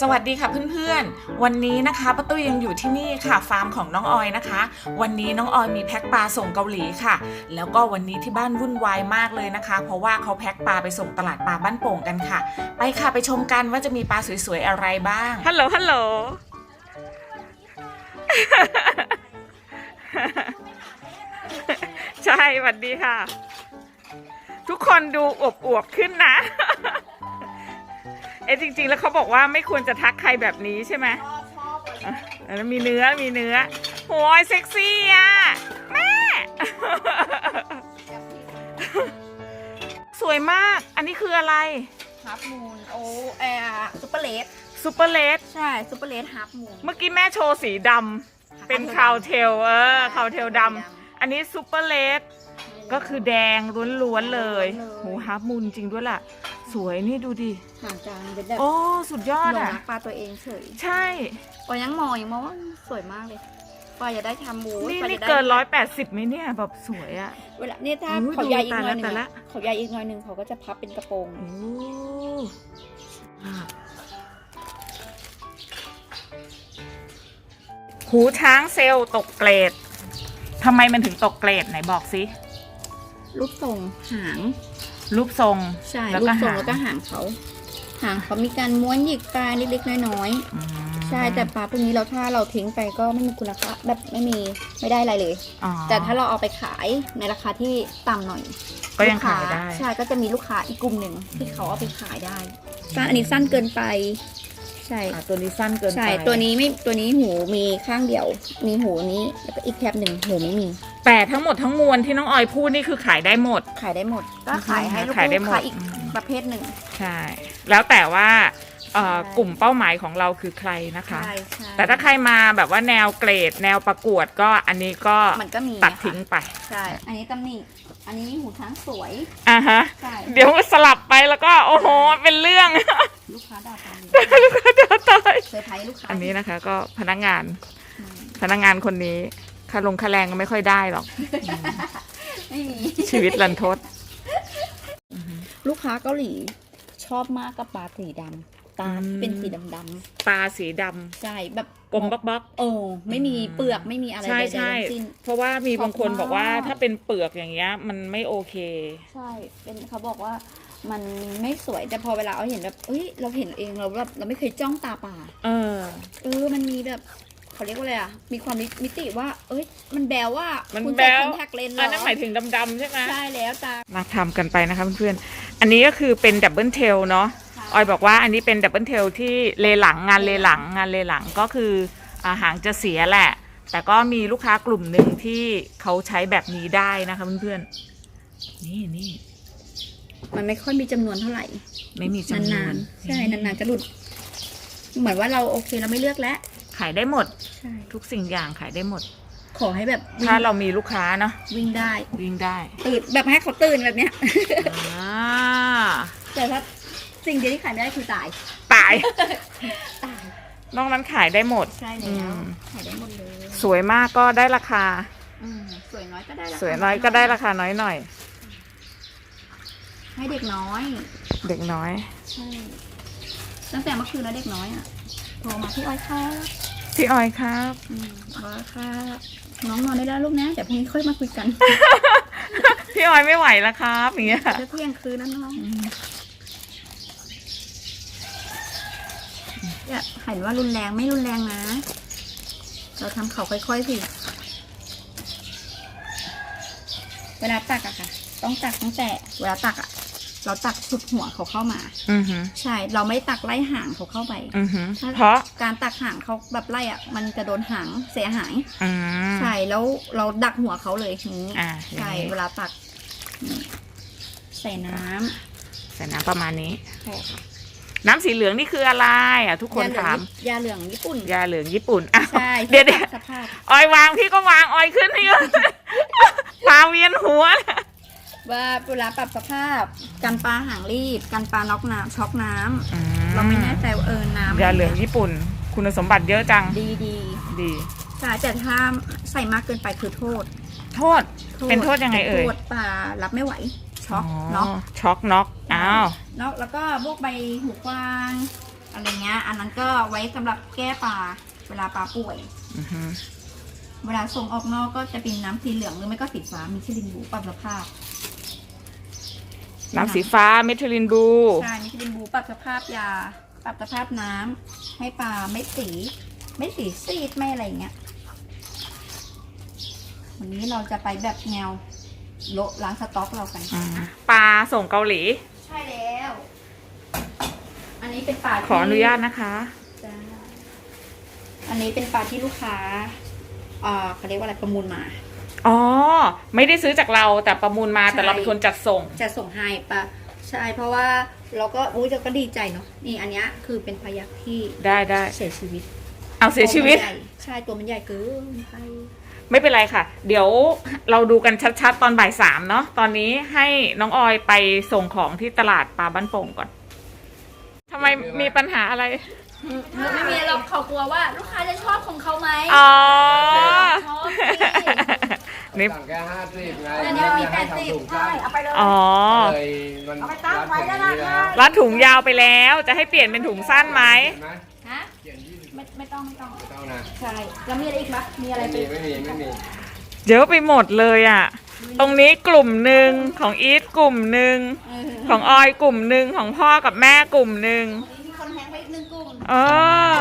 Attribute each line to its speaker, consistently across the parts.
Speaker 1: สวัสดีค่ะเพื่อนๆ วันนี้นะคะป้าตุ้ยยังอยู่ที่นี่ค่ะฟาร์มของน้องออยนะคะ วันนี้น้องออยมีแพ็คปลาส่งเกาหลีค่ะ แล้วก็วันนี้ที่บ้านวุ่นวายมากเลยนะคะ เพราะว่าเขาแพ็คปลาไปส่งตลาดปลาบ้านโป่งกันค่ะ ไปค่ะไปชมกันว่าจะมีปลาสวยๆอะไรบ้างฮัลโหลฮัลโหลใช่สวัสดีค่ะ ทุกคนดูอวบๆขึ้นนะ เอะจริง ๆ แล้วเขาบอกว่าไม่ควรจะทักใครแบบนี้ใช่ไหมอะแล้วมีเนื้อมีเนื้อโหยเซ็กซี่อะแม่ สวยมากอันนี้คืออะไร
Speaker 2: ฮาร์ฟมูนโอเออซูเปอร์เลส
Speaker 1: ซูเปอร์เลส
Speaker 2: ใช่ซูเปอร์เลสฮาร์ฟมูน
Speaker 1: เมื่อกี้แม่โชว์สีดำเป็นคาวเทลเออคาวเทลดำอันนี้ซูเปอร์เลสก็คือแดงล้วนๆเลยโหฮาร์ฟมูนจริงด้วยล่ะ สวยนี่ดูดิ
Speaker 2: ห่างกันเป็นแบบ
Speaker 1: โอ้สุดยอด
Speaker 2: หลง
Speaker 1: อะ
Speaker 2: รักปลาตัวเองเฉย
Speaker 1: ใช่
Speaker 2: ปอยังมองยังมองว่าสวยมากเลยปออยากได้ทำหมู
Speaker 1: นี่
Speaker 2: ปอ
Speaker 1: นี่
Speaker 2: จะได้
Speaker 1: เกินร้อยแปดสิบไหมเนี่ยแบบสวยอะ
Speaker 2: เวลาเนี่ยถ้า
Speaker 1: อุ๊ย
Speaker 2: เขาใหญ่อีก
Speaker 1: ดู
Speaker 2: หน่อยหนึง
Speaker 1: แต่ละ
Speaker 2: อะเขาใหญ่อีกหน่อยหนึงเขาก็จะพับเป็นกระโปรง
Speaker 1: โอ้อะหูช้างเซลล์ตกเกรดทำไมมันถึงตกเกรดไหนบอกสิ
Speaker 2: รูปทรงหาง
Speaker 1: รูปทรง
Speaker 2: ใช่
Speaker 1: แล้ว
Speaker 2: รู
Speaker 1: ก็
Speaker 2: ปทรง
Speaker 1: หาง
Speaker 2: แล้วก็หางเขาหางเขามีการม้วนหยิกปลาเล็กๆน้อย
Speaker 1: อืม
Speaker 2: ๆใช่แต่ปลาพวกนี้เราถ้าเราทิ้งไปก็ไม่มีคุณภาพแบบไม่มีไม่ได้อะไรเลย
Speaker 1: อ๋อ
Speaker 2: แต่ถ้าเราเอาไปขายในราคาที่ต่ำหน่อย
Speaker 1: ก็ยังขายได้
Speaker 2: ลูกค้ใช่ก็จะมีลูกค้าอีกกลุ่มหนึ่งที่เขาเอาไปขายได้สั้นอันนี้สั้นเกินไป ใช่
Speaker 1: อะตัวนี้สั้นเกินไป
Speaker 2: ใช่ตัวนี้ไม่ตัวนี้หูมีข้างเดียว มีหูนี้แล้วก็อีกแคบหนึ่งหูไม่มี
Speaker 1: แต่ทั้งหมดทั้งมวลที่น้องออยพูดนี่คือขายได้หมด
Speaker 2: ขายได้หมด ก็ขายให้ลูก
Speaker 1: ขายได้หมด
Speaker 2: ค้าอีก
Speaker 1: อืม
Speaker 2: ประเภทหนึ่ง
Speaker 1: ใช่ แล้วแต่ว่าเอ่อ
Speaker 2: ใช่
Speaker 1: กลุ่มเป้าหมายของเราคือใครนะคะ
Speaker 2: ใช่ใช่
Speaker 1: แต่ถ้าใครมาแบบว่าแนวเกรด แนวประกวดก็อันนี้ก็
Speaker 2: มันก็มี
Speaker 1: ตัด
Speaker 2: นะคะ
Speaker 1: ทิ้งไป
Speaker 2: ใช่ อันนี้ตำหนิ อันนี้หูช้างสวย
Speaker 1: อะฮะ
Speaker 2: ใช่
Speaker 1: เดี๋ยวสลับไปแล้วก็ โอ้โห เป็นเรื่อง
Speaker 2: ลูกค้าด่าตาม
Speaker 1: ลูกค้าเดือดตาย
Speaker 2: เซอร์ไพรส์ลูกค้า
Speaker 1: อันนี้นะคะ ก็พนักงาน
Speaker 2: อืม
Speaker 1: พนักงานคนนี้ค่าลงค่าแรงก็ไม่ค่อยได้หรอก
Speaker 2: ไม่มี
Speaker 1: ชีวิตรันทด
Speaker 2: ลูกค้าเกาหลีชอบมากกับปลาสีดำ ตา
Speaker 1: อืม
Speaker 2: ที่เป็นสีดำๆ
Speaker 1: ตาสีดำ
Speaker 2: ใช่แบบ
Speaker 1: กลมบักบัก
Speaker 2: โอ้ไม่มี
Speaker 1: อืม
Speaker 2: เปลือกไม่มีอะไร
Speaker 1: ใช่
Speaker 2: ใดๆ
Speaker 1: ใช่
Speaker 2: ทั้งสิ้น
Speaker 1: เพราะว่ามีบางคน
Speaker 2: ชอบมาก
Speaker 1: บอกว่าถ้าเป็นเปลือกอย่างเงี้ยมันไม่โอเค
Speaker 2: ใช่เป็นเขาบอกว่ามันไม่สวยแต่พอเวลาเราเห็นแบบเอ้ยเราเห็นเองเราแบบเราไม่เคยจ้องตาป่า
Speaker 1: เออ
Speaker 2: เออ มันมีแบบเขาเรียกว่าอะไรอะ มีความมิติว่า เอ้ย มันแบวว่า
Speaker 1: มัน
Speaker 2: คุณ
Speaker 1: แบ๊
Speaker 2: ใส่
Speaker 1: ว
Speaker 2: คอนแทคเลนส์เหร
Speaker 1: อั
Speaker 2: อน
Speaker 1: นั้นหมายถึงดำๆใช่ไหม
Speaker 2: ใช่แล้วตา
Speaker 1: มาทำกันไปนะคะเพื่อนๆ อันนี้ก็คือเป็นดับเบิลเทลเนาะ ออยบอกว่าอันนี้เป็นดับเบิลเทลที่เลหลังงานเลหลังงานเลหลังก็คืออาหางจะเสียแหละ แต่ก็มีลูกค้ากลุ่มหนึ่งที่เขาใช้แบบนี้ได้นะคะเพื่อนๆนี่นี่
Speaker 2: มันไม่ค่อยมีจำนวนเท่าไหร่
Speaker 1: ไม่มีจำนวนา
Speaker 2: นๆใช่นานๆจะหลุด เหมือนว่าเราโอเคเราไม่เลือกแล้ว
Speaker 1: ขายได้หมด
Speaker 2: ใช่
Speaker 1: ทุกสิ่งอย่างขายได้หมด
Speaker 2: ขอให้แบบวิ่ง
Speaker 1: ถ้าเรามีลูกค้าเนาะ
Speaker 2: วิ่งได้
Speaker 1: วิ่งได้
Speaker 2: ตื่นแบบให้เขาตื่นแบบเนี้ย
Speaker 1: อ่า
Speaker 2: แต่ถ้า สิ่งเดียวที่ขายไม่ได้คือตาย
Speaker 1: ตาย
Speaker 2: ตาย
Speaker 1: นอกนั้นขายได้หมด
Speaker 2: ใช่
Speaker 1: อื
Speaker 2: แล้ว
Speaker 1: ม
Speaker 2: ขายได้หมดเลย
Speaker 1: สวยมากก็ได้ราคา
Speaker 2: อืมสวยน้อยก็ได้ราคา
Speaker 1: สวยน้อยก็ได้ราคาน้อยหน่อย
Speaker 2: ให้เด็กน้อย
Speaker 1: เด็กน้อย
Speaker 2: ใช่ตั้งแต่เมื่อคืนแล้วเด็กน้อยอะโทรมาพี่อ้อยค่ะ
Speaker 1: พี่ออยครับ
Speaker 2: อืมอ้อยค่ะ น้องนอนได้แล้วลูกนะเดี๋ยวพรุ่งนี้ค่อยมาคุยกัน
Speaker 1: พี่ออยไม่ไหวแล้วครับอย่างเงี้ย
Speaker 2: จะเที่ยงคืนนะน้อง อย่าเห็นว่ารุนแรงไม่รุนแรงนะ เราทำเขาค่อยๆสิ เวลาตักอะค่ะ ต้องตักตั้งแต่ เวลาตักอะเราตักสุดหัวเขาเข้ามา
Speaker 1: อือหือ
Speaker 2: ใช่ เราไม่ตักไล่หางเขาเข้าไป
Speaker 1: อือหือ
Speaker 2: ถ้า
Speaker 1: เพราะ
Speaker 2: การตักหางเขาแบบไล่อะมันจะโดนหางเสียหาย
Speaker 1: อืม
Speaker 2: ใช่ แล้วเราดักหัวเขาเลยอย่างนี้
Speaker 1: อ่า
Speaker 2: ใช่
Speaker 1: อย่างนี้
Speaker 2: เวลาตักนี่ใส่น้ำ
Speaker 1: ใส่น้ำประมาณนี้
Speaker 2: ใช่ค่ะ
Speaker 1: น้ำสีเหลืองนี่คืออะไรอะทุกคน
Speaker 2: ยาเหลือง
Speaker 1: ถาม
Speaker 2: ยาเหลืองญี่ปุ่น
Speaker 1: ยาเหลืองญี่ปุ่นอ้าว
Speaker 2: ใช่
Speaker 1: เดี๋ยวเดี๋ยว
Speaker 2: สภาพ
Speaker 1: ออยวางพี่ก็วางออยขึ้นนี่ก็ปลาเวียนหัว
Speaker 2: ว่าเวลาปรับสภาพ กันปลาหางรีบ กันปลาน็อกน้ำช็อกน้ำ
Speaker 1: อื
Speaker 2: เราไม่แน่ใจว่าเออน้ำ
Speaker 1: ยาเหลืองญี่ปุ่น คุณสมบัติเยอะจัง
Speaker 2: ดีดี
Speaker 1: ดี
Speaker 2: ใช่แต่ถ้าใส่มากเกินไปคือโทษ
Speaker 1: โทษ เป็นโทษยังไงเอ่ย
Speaker 2: โทษปลารับไม่ไหวช็อกเนาะ
Speaker 1: ช็อกน็อก อ้าว
Speaker 2: เนาะแล้วก็พวกใบหูกวางอะไรเงี้ย อันนั้นก็ไว้สำหรับแก้ปลาเวลาปลาป่วย
Speaker 1: อือฮึ
Speaker 2: เวลาส่งออกนอกก็จะเป็นน้ำสีเหลืองหรือไม่ก็สีฟ้ามีชิลินบูปรับสภาพ
Speaker 1: น้ำสีฟ้าเมทิลินบลู
Speaker 2: ใช่มีชิลินบูปรับสภาพยา ปรับสภาพน้ำให้ปลาไม่สีไม่สีซีดไม่อะไรเงี้ย วันนี้เราจะไปแบบแนวโละล้างสต็อกเรากัน
Speaker 1: อ่าปลาส่งเกาหลี
Speaker 2: ใช่แล้ว อันนี้เป็นปลาที่
Speaker 1: ขออนุญาตนะคะ
Speaker 2: จ้าอันนี้เป็นปลาที่ลูกค้าอ่าเขาเรียกว่าอะไรประมูลมา
Speaker 1: อ๋อ ไม่ได้ซื้อจากเราแต่ประมูลมา
Speaker 2: ใช่
Speaker 1: แต่เราเป็นคนจัดส่ง
Speaker 2: จะส่งให้ปะใช่เพราะว่าเราก็อุ้ยเราก็ดีใจเนาะนี่อันเนี้ยคือเป็นพยักที่
Speaker 1: ได้ได้
Speaker 2: เสียชีวิต
Speaker 1: เอาเสียชีวิต
Speaker 2: ตัมันใหญ่ใช่ตัวมันใหญ่เกินไป
Speaker 1: ไม่เป็นไรค่ะ เดี๋ยวเราดูกันชัดๆ ตอนบ่ายสามเนาะตอนนี้ให้น้องออยไปส่งของที่ตลาดปลาบ้านโป่งก่อนทำไมมีปัญหาอะไร
Speaker 2: ไม่มีหรอกเขากลัวว่า ลูกค้าจะชอบของเขาไหม
Speaker 1: อ๋อ
Speaker 2: ชอบสิ
Speaker 1: นี่
Speaker 3: สั่งแค่ห้าสิบไง
Speaker 2: แต่เนี่ยมีแป
Speaker 3: ให้
Speaker 2: ดสิบ
Speaker 3: ทำถุง
Speaker 2: ใช่
Speaker 3: สั้น
Speaker 2: เอาไปเลย
Speaker 1: อ๋อ
Speaker 3: เลยมัน
Speaker 2: เอาไปตั้งไว้แล้วนะ
Speaker 3: รัด
Speaker 1: รัดถุงยาวไปแล้ว จะให้เปลี่ยนเป็นถุงสั้นไหม
Speaker 3: เห็นไหม
Speaker 2: ฮะ
Speaker 3: เขียนยี่สิบ
Speaker 2: ไม่ไม่ต้องไม่ต้อง
Speaker 3: ไม่ต้องนะ
Speaker 2: ใช่ แล้วมีอะไรอีกปะมีอะไร
Speaker 3: ไม่
Speaker 2: ไป
Speaker 3: มีไม่มีไม่มี
Speaker 1: เยอะไปหมดเลยอะ ตรงนี้กลุ่มหนึ่งของอีทกลุ่มหนึ่ง
Speaker 2: เออ
Speaker 1: ของออยกลุ่มหนึ่งของพ่อกับแม่กลุ่มหนึ่ง
Speaker 2: มีคนแทงไปอีกหนึ่งกลุ่ม
Speaker 1: เออ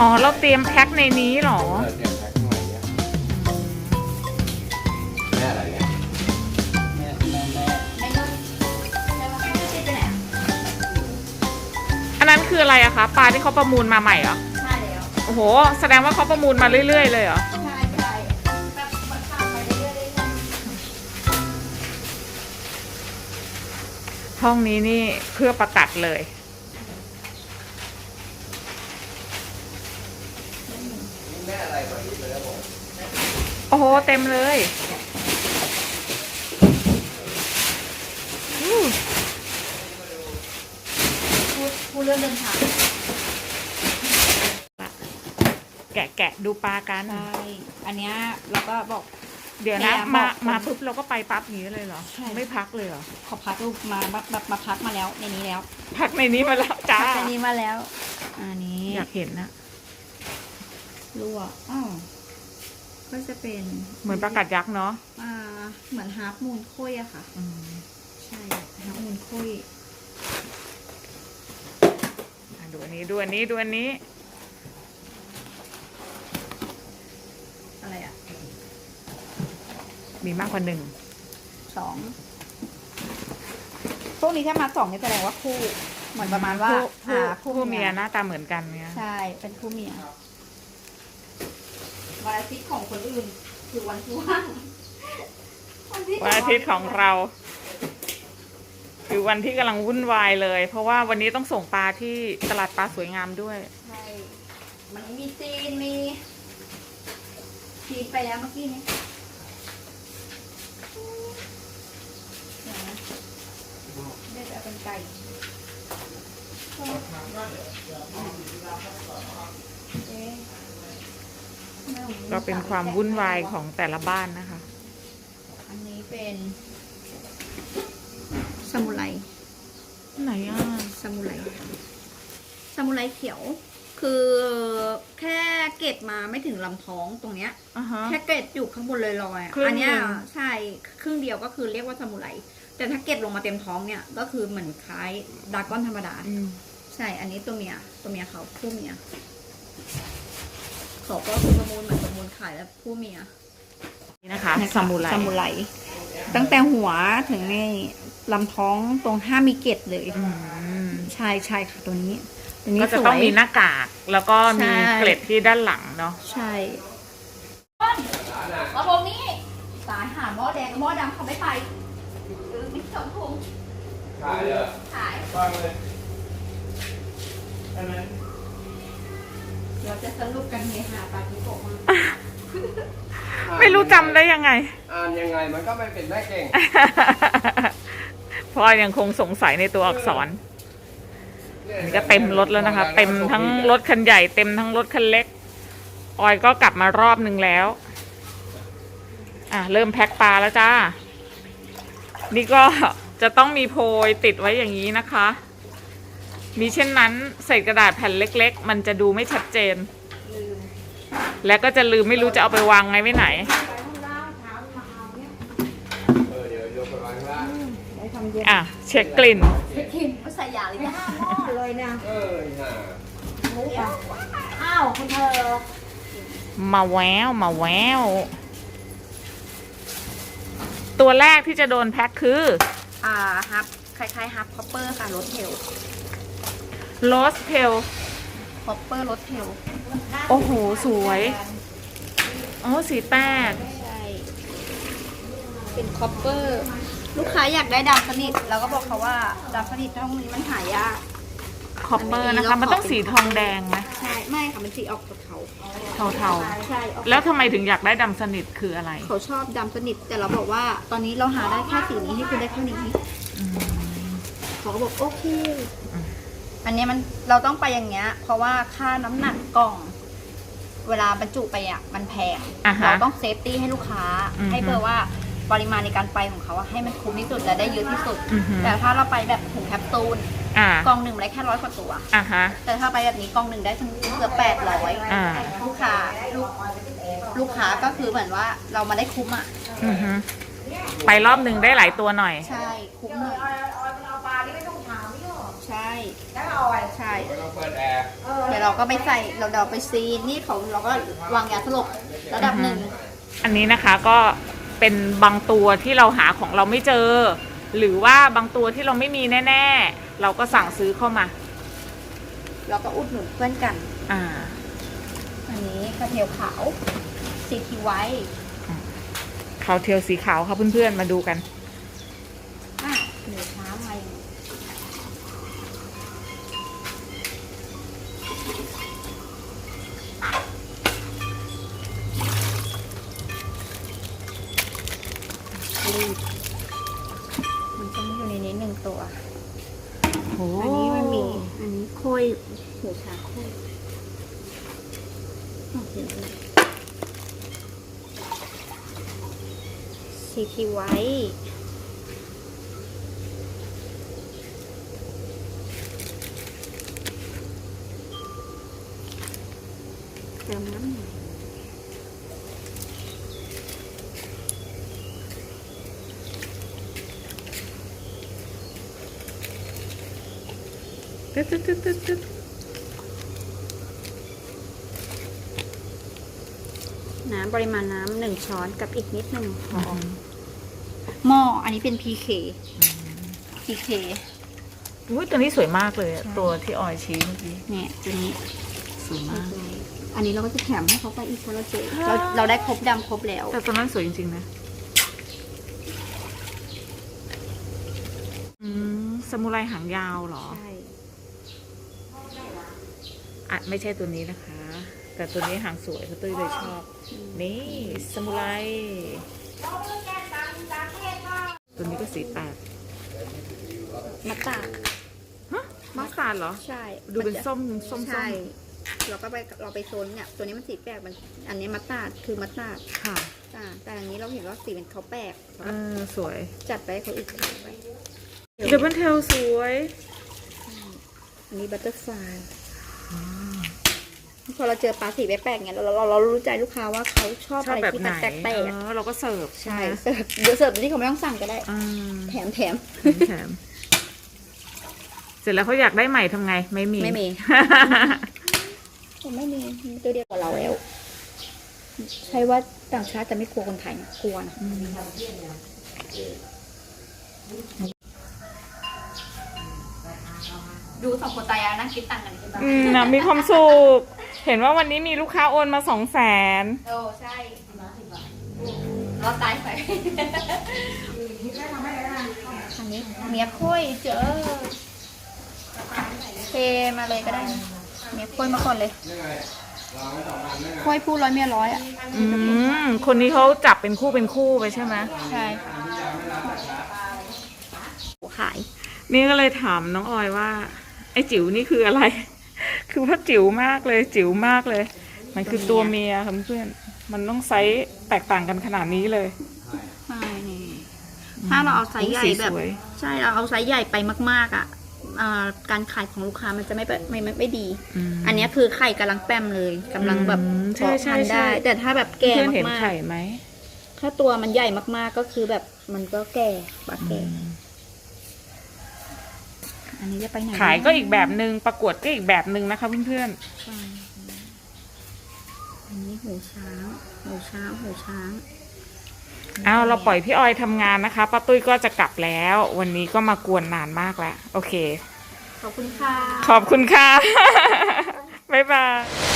Speaker 1: อ๋อ เราเตรียมแพ็คในนี้เหรอ
Speaker 3: เออเตรียมแพ็คข้างในเนี่ยแม่อะไรเนี่ย
Speaker 2: ไอ้นุ่นใช่ปะไม่ใช่ไปไหนอะ
Speaker 1: อันนั้นคืออะไรอะคะปลาที่เขาประมูลมาใหม่เหรอ
Speaker 2: ใช่แล้ว
Speaker 1: โอ้โห แสดงว่าเขาประมูลมาเรื่อย ๆ เลยเหรอ
Speaker 2: ใช่ใช่แบบมันขับไปเรื่อยๆเรื่อย
Speaker 1: ห้องนี้นี่เพื่อประกัดเลย
Speaker 3: นี่แม่อะไรกว่านี้เลยแล้วผม
Speaker 1: โอ้โห เต็มเลยอู้
Speaker 2: ๆพูดพูดเรื่องเดินทาง
Speaker 1: แกะแกะดูปลากัน
Speaker 2: ใช่อันเนี้ยเราก็บอก
Speaker 1: เดี๋ยวนะ
Speaker 2: แกะ
Speaker 1: มา
Speaker 2: บอก
Speaker 1: มาปุ๊บเราก็ไปปั๊บอย่างนี้เลยเหรอ
Speaker 2: ใช่
Speaker 1: ไม่พักเลยเหรอ
Speaker 2: ขอพักรูปมาแบบแบบมาพักมาแล้วในนี้แล้ว
Speaker 1: พักในนี้มาแล้วจ้า
Speaker 2: พักในนี้มาแล้ว อันนี้
Speaker 1: อยากเห็นนะ
Speaker 2: ลวกอ้าว ก็จะเป็น
Speaker 1: เหมือนประกัดยักษ์เนาะ
Speaker 2: อ่าเหมือนฮาร์ปมูนคุยอะค่ะ
Speaker 1: อืม
Speaker 2: ใช่ฮาร์ปมูนคุย
Speaker 1: อะดูอันนี้ดูอันนี้ดูอันนี้
Speaker 2: อะไรอะ
Speaker 1: มีมากกว่าหนึ่ง
Speaker 2: สองพวกนี้ถ้ามาสองนี่แสดงว่าคู่ เหมือนประมาณว่า
Speaker 1: ผู้ผู้
Speaker 2: อ่า
Speaker 1: ผู้เมียหน้าตาเหมือนกันเนี่ย
Speaker 2: ใช่เป็นคู่เมีย วันอาทิตย์ของคนอื่น คือวันที่ว่าง
Speaker 1: วันอาทิตย์ของเรา คือวันที่กำลังวุ่นวายเลย เพราะว่าวันนี้ต้องส่งปลาที่ตลาดปลาสวยงามด้วย
Speaker 2: ใช่มันมีจีนมีจีนไปแล้วเมื่อกี้นี้เดี๋ยวนะได้แต่เป็นไก่เอ๊ะ
Speaker 1: ก็เป็นความวุ่นวายของแต่ละบ้านนะคะ
Speaker 2: อันนี้เป็นสมุไร
Speaker 1: ไหนอะ
Speaker 2: สมุไรสมุไรเขียว คือแค่เกล็ดมาไม่ถึงลำท้องตรงเนี้ย
Speaker 1: อ่าฮะ
Speaker 2: แค่เกล็ดอยู่ข้างบนลอยๆอะ
Speaker 1: ครึ่ง
Speaker 2: อันเนี้ย
Speaker 1: หนึ่ง
Speaker 2: ใช่ครึ่งเดียวก็คือเรียกว่าซามูไรแต่ถ้าเกล็ดลงมาเต็มท้องเนี่ยก็คือเหมือนคล้ายดราก้อนธรรมดา
Speaker 1: อืม
Speaker 2: ใช่ อันนี้ตัวเมีย ตัวเมียเขาผู้เมีย เขาก็คือประมูลเหมือนประมูลขายแล้วผู้เมีย
Speaker 1: นี่นะคะซามูไร
Speaker 2: ซามูไรตั้งแต่หัวถึงในลำท้องตรงห้ามีเกล็ดเลย
Speaker 1: อืม
Speaker 2: ใช่ใช่ค่ะตัวนี้ ตัวนี้
Speaker 1: ก็จะ
Speaker 2: ส
Speaker 1: ต้
Speaker 2: ว
Speaker 1: อง
Speaker 2: ย
Speaker 1: มีหน้ากากแล้วก็มี
Speaker 2: ใช่
Speaker 1: เกล็ดที่ด้านหลังเนาะ
Speaker 2: ใช่กระบอกนี้สายหาหม้อแดงกับหม้อดำเขาไม่ไปหรือมิสองถุง
Speaker 4: ขายเลย
Speaker 2: ขาย
Speaker 4: ฟังเลยอันนั้น
Speaker 2: เราจะสรุปกันเฮฮาปาจิโกะมา
Speaker 1: ไม่รู้จำได้ยังไง
Speaker 3: อ่านยังไงมันก็ไม่เป็นได้เก่ง
Speaker 1: เพราะยังคงสงสัยในตัวอักษรนี่ก็เต็มรถแล้วนะคะ เต็มทั้งรถคันใหญ่เต็มทั้งรถคันเล็ก ออยก็กลับมารอบหนึ่งแล้ว อะเริ่มแพ็คปลาแล้วจ้า นี่ก็จะต้องมีโพยติดไว้อย่างนี้นะคะ มีเช่นนั้นใส่กระดาษแผ่นเล็ก ๆ มันจะดูไม่ชัดเจนและก็จะลืมไม่รู้จะเอาไปวางไงไว้ไหน
Speaker 3: เออเดี๋ยวโยกไปวางข้างล่าง
Speaker 2: ได้ทำเย็น
Speaker 1: อะ เช็คกลิ่น
Speaker 2: กินไม่ใส่ยาเลยนะ
Speaker 5: เลยนะ
Speaker 3: เออห่า
Speaker 5: อ้าวคุณเธอ
Speaker 1: มาแววมาแววตัวแรกที่จะโดนแพ็คคือ
Speaker 2: อ่าฮับคล้ายๆฮับคอปเปอร์ค่ะรถเทล
Speaker 1: โรสเพล
Speaker 2: คอปเปอร์รถเทล
Speaker 1: โอ้โห สวยอ๋อสีแปด
Speaker 2: ใช่ เป็นคอปเปอร์ ลูกค้าอยากได้ดำสนิทเราก็บอกเขาว่าดำสนิทตรงนี้มันหายาก
Speaker 1: คอปเปอร์นะคะ มันต้องสีทองแดงไหม
Speaker 2: ใช่ ไม่ค่ะ มันสีออกเทา
Speaker 1: เทา
Speaker 2: ๆใช่ออก
Speaker 1: ๆแล้วทำไมถึงอยากได้ดำสนิทคืออะไร
Speaker 2: เขาชอบดำสนิท แต่เราบอกว่าตอนนี้เราหาได้แค่สีนี้ให้คุณได้แค่นี้
Speaker 1: อืม
Speaker 2: เขาก็บอกโอเค
Speaker 1: อืม
Speaker 2: อันเนี้ยมันเราต้องไปอย่างเงี้ย เพราะว่าค่าน้ำหนักกล่อง เวลาบรรจุไปอะมันแพง
Speaker 1: อะฮะ
Speaker 2: เราต้องเซฟตี้ให้ลูกค้า
Speaker 1: อือฮึ
Speaker 2: ให้เบอร์ว่าปริมาณในการไปของเขาอะให้มันคุ้มที่สุดและได้เยอะที่สุด
Speaker 1: อือฮึ
Speaker 2: แต่ถ้าเราไปแบบถุงแคปซูล
Speaker 1: อ่าก
Speaker 2: ล่องหนึ่งได้แค่ร้อยกว่าตัว
Speaker 1: อะฮะ
Speaker 2: แต่ถ้าไปแบบนี้กล่องหนึ่งได้ถึงเกือบแปดร้อย
Speaker 1: อ่า
Speaker 2: ลูกค้าลูกลูกค้าก็คือเหมือนว่าเรามาได้คุ้มอะ
Speaker 1: อือฮึไปรอบหนึ่งได้หลายตัวหน่อย
Speaker 2: ใช่คุ้มเลย ใช่
Speaker 5: แล้วออย
Speaker 2: ใช่
Speaker 3: ไม่ต้องเปิดแอร์
Speaker 5: เออ
Speaker 2: เดี๋ยวเราก็ไปใส่เราเดาไปซีนนี่เขาเราก็วางยาสลบระดับหนึ่ง
Speaker 1: อันนี้นะคะก็เป็นบางตัวที่เราหาของเราไม่เจอ หรือว่าบางตัวที่เราไม่มีแน่ ๆ เราก็สั่งซื้อเข้ามา
Speaker 2: เราก็อุดหนุนเพื่อนกัน
Speaker 1: อ่า
Speaker 2: อันนี้กระเทียวขาวซีทีไว้
Speaker 1: ขาวเทียวสีขาวค่ะเพื่อนๆมาดูกัน
Speaker 2: ตัว
Speaker 1: โอ้
Speaker 2: อันนี้มันมี อันนี้โค่อยหูช้างโค่อยโอเคซีทีไว้เติมน้ำหน่อย
Speaker 1: ตึ๊ดตึ๊ดตึ๊ดตึ๊ดตึ๊ด
Speaker 2: น้ำปริมาณน้ำหนึ่งช้อนกับอีกนิดหนึ่งพอหม้ออันนี้เป็น PK PK
Speaker 1: อุ้ยตัวนี้สวยมากเลยอะตัวที่ออยชี้เมื่อกี้
Speaker 2: เนี่ยตัวนี้
Speaker 1: สวยมาก
Speaker 2: อันนี้เราก็จะแถมให้เขาไปอีกเพราะเราเจอเราเราได้ครบดำครบแล้ว
Speaker 1: แต่ตัวนั้นสวยจริงๆนะอืมสมุไรหางยาวเหรอ
Speaker 2: ใช่
Speaker 1: อะไม่ใช่ตัวนี้นะคะ แต่ตัวนี้หางสวยเขาตุ้ยเลยชอบ นี่สมุไรตัวนี้ก็สีแปด
Speaker 2: มัตตาร์ด
Speaker 1: ฮะมัสตาร์ดเหรอ
Speaker 2: ใช่
Speaker 1: ดูเป็น
Speaker 2: จะ
Speaker 1: ส้มส้ม
Speaker 2: ใช่เราก็ไปเราไปโซนเนี่ยตัวนี้มันสีแปลกมัน อันนี้มัตตาร์ดคือมัตตาร์ด
Speaker 1: ค่ะ
Speaker 2: อ่าแต่อันนี้เราเห็นว่าสีเป็นเขาแปลก
Speaker 1: เออสวย
Speaker 2: จัดไปให้เขาอีกถ่ายไป
Speaker 1: เดบเบิลเทลสวย
Speaker 2: อันนี้บัตเตอร์ฟลายพอเราเจอปลาสีแปลกๆเนี่ยเราเราเรารู้ใจลูกค้าว่าเขาชอบ
Speaker 1: ชอบ
Speaker 2: อะไร
Speaker 1: แบบ
Speaker 2: ที่
Speaker 1: ไหน
Speaker 2: มันแปลก
Speaker 1: เออเราก็เสิร์ฟ
Speaker 2: ๆใช่เสิร์ฟเดี๋ยวเสิร์ฟที่เขาไม่ต้องสั่งก็ได้
Speaker 1: อืม
Speaker 2: แถมแถม
Speaker 1: แถมเสร็จแล้วเขาอยากได้ใหม่ทำไง ไม่มี
Speaker 2: ไม่มีไม่มีมีตัวเดียวกับเราแล้ว ใช่ว่าต่างชาติจะไม่กลัวคนไทยนะกลัวนะ ดูสองคนตายายนั่งคิดตังค์กันใช่ปะ
Speaker 1: อืมนะมีความสุข เห็นว่าวันนี้มีลูกค้าโอนมาสองแสน
Speaker 2: โอ้ใช่เราตายไปอันนี้เมียค่อยเจอเทมาเลยก็ได้นะเมียค่อยมาก่อนเลยค่อยพูดร้อยเมียร้อยอะ
Speaker 1: อืม คนนี้เขาจับเป็นคู่เป็นคู่ไปใช่ไหม
Speaker 2: ใช่ขาย
Speaker 1: นี่ก็เลยถามน้องออยว่า ไอ้จิ๋วนี่คืออะไร คือว่าจิ๋วมากเลย จิ๋วมากเลย มันคือตัวเมียค่ะเพื่อนมันต้องไซส์แตกต่างกันขนาดนี้เลย
Speaker 2: ใช่นี่ถ้าเราเอาไซส์ใหญ่
Speaker 1: สี
Speaker 2: แบบ
Speaker 1: สวย
Speaker 2: ใช่เราเอาไซส์ใหญ่ไปมาก ๆ อะอ่าการขายของลูกค้ามันจะไม่ไปไม่ไม่ไม่ดี
Speaker 1: ม
Speaker 2: อันเนี้ยคือไข่กำลังแป้มเลยกำลังแบบ
Speaker 1: อืมใช่
Speaker 2: เพาะ
Speaker 1: ใช่
Speaker 2: พันธุ์
Speaker 1: ใช่
Speaker 2: ได้ แต่ถ้าแบบแก่
Speaker 1: เพื่อนเห็น
Speaker 2: มาก
Speaker 1: ไข่ไหม
Speaker 2: ๆถ้าตัวมันใหญ่มากๆก็คือแบบมันก็แก่ปลาแก่ อันนี้จะไปไหน
Speaker 1: ขายก็อีกแบบหนึ่งประกวดก็อีกแบบหนึ่งนะคะเพื่อน
Speaker 2: ใช่อันนี้หูช้างหูช้างหูช้าง
Speaker 1: ๆเอาเราปล่อยพี่ออยทำงานนะคะป้าตุ้ยก็จะกลับแล้ว วันนี้ก็มากวนนานมากแล้ว โอเค
Speaker 2: ขอบคุณค่ะ
Speaker 1: ขอบคุณค่ะ บ๊ายบาย